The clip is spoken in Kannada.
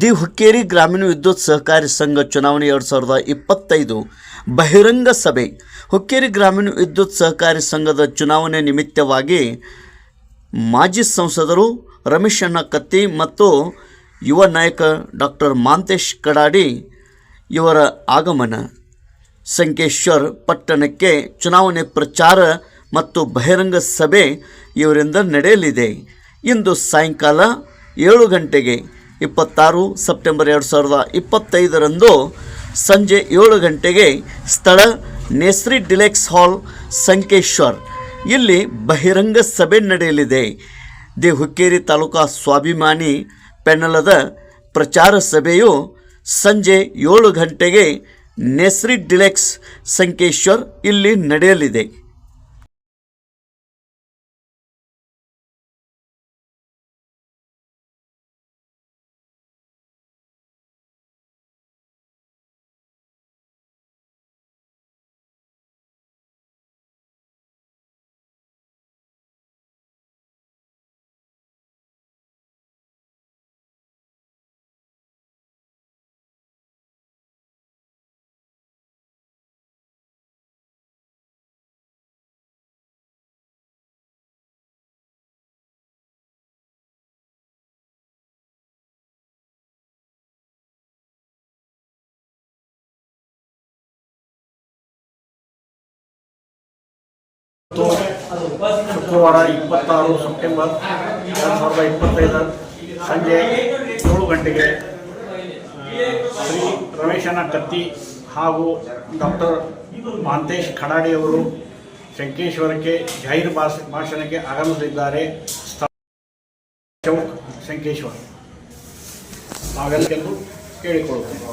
ದಿ ಹುಕ್ಕೇರಿ ಗ್ರಾಮೀಣ ವಿದ್ಯುತ್ ಸಹಕಾರಿ ಸಂಘ ಚುನಾವಣೆ ಎರಡು ಸಾವಿರದ ಇಪ್ಪತ್ತೈದು ಬಹಿರಂಗ ಸಭೆ. ಹುಕ್ಕೇರಿ ಗ್ರಾಮೀಣ ವಿದ್ಯುತ್ ಸಹಕಾರಿ ಸಂಘದ ಚುನಾವಣೆ ನಿಮಿತ್ತವಾಗಿ ಮಾಜಿ ಸಂಸದರು ರಮೇಶ್ ಅಣ್ಣ ಕತ್ತಿ ಮತ್ತು ಯುವ ನಾಯಕ ಡಾಕ್ಟರ್ ಮಾಂತೇಶ್ ಕಡಾಡಿ ಇವರ ಆಗಮನ. ಸಂಕೇಶ್ವರ್ ಪಟ್ಟಣಕ್ಕೆ ಚುನಾವಣೆ ಪ್ರಚಾರ ಮತ್ತು ಬಹಿರಂಗ ಸಭೆ ಇವರಿಂದ ನಡೆಯಲಿದೆ. ಇಂದು ಸಾಯಂಕಾಲ ಏಳು ಗಂಟೆಗೆ ಇಪ್ಪತ್ತಾರು ಸೆಪ್ಟೆಂಬರ್ ಎರಡು ಸಾವಿರದ ಇಪ್ಪತ್ತೈದರಂದು ಸಂಜೆ ಏಳು ಗಂಟೆಗೆ ಸ್ಥಳ ನೇಸ್ರಿ ಡಿಲೆಕ್ಸ್ ಹಾಲ್ ಸಂಕೇಶ್ವರ್. ಇಲ್ಲಿ ಬಹಿರಂಗ ಸಭೆ ನಡೆಯಲಿದೆ. ದಿ ಹುಕ್ಕೇರಿ ತಾಲೂಕಾ ಸ್ವಾಭಿಮಾನಿ ಪೆನ್ನಲದ ಪ್ರಚಾರ ಸಭೆಯು ಸಂಜೆ ಏಳು ಗಂಟೆಗೆ ನೇಸ್ರಿ ಡಿಲೆಕ್ಸ್ ಸಂಕೇಶ್ವರ್ ಇಲ್ಲಿ ನಡೆಯಲಿದೆ. ಶುಕ್ರವಾರ ಇಪ್ಪತ್ತಾರು ಸೆಪ್ಟೆಂಬರ್ ಎರಡು ಸಾವಿರದ ಇಪ್ಪತ್ತೈದರ ಸಂಜೆ ಏಳು ಗಂಟೆಗೆ ಶ್ರೀ ರಮೇಶನ ಕತ್ತಿ ಹಾಗೂ ಡಾಕ್ಟರ್ ಮಾಂತೇಶ್ ಖಡಾಡಿಯವರು ಶಂಕೇಶ್ವರಕ್ಕೆ ಜಾಹೀರು ಭಾಷ, ಭಾಷಣಕ್ಕೆ ಆಗಮಿಸಲಿದ್ದಾರೆ. ಚೌಕ್ ಶಂಕೇಶ್ವರ. ನಾವೆಲ್ಲರಿಗೂ ಕೇಳಿಕೊಳ್ಳುತ್ತೇವೆ.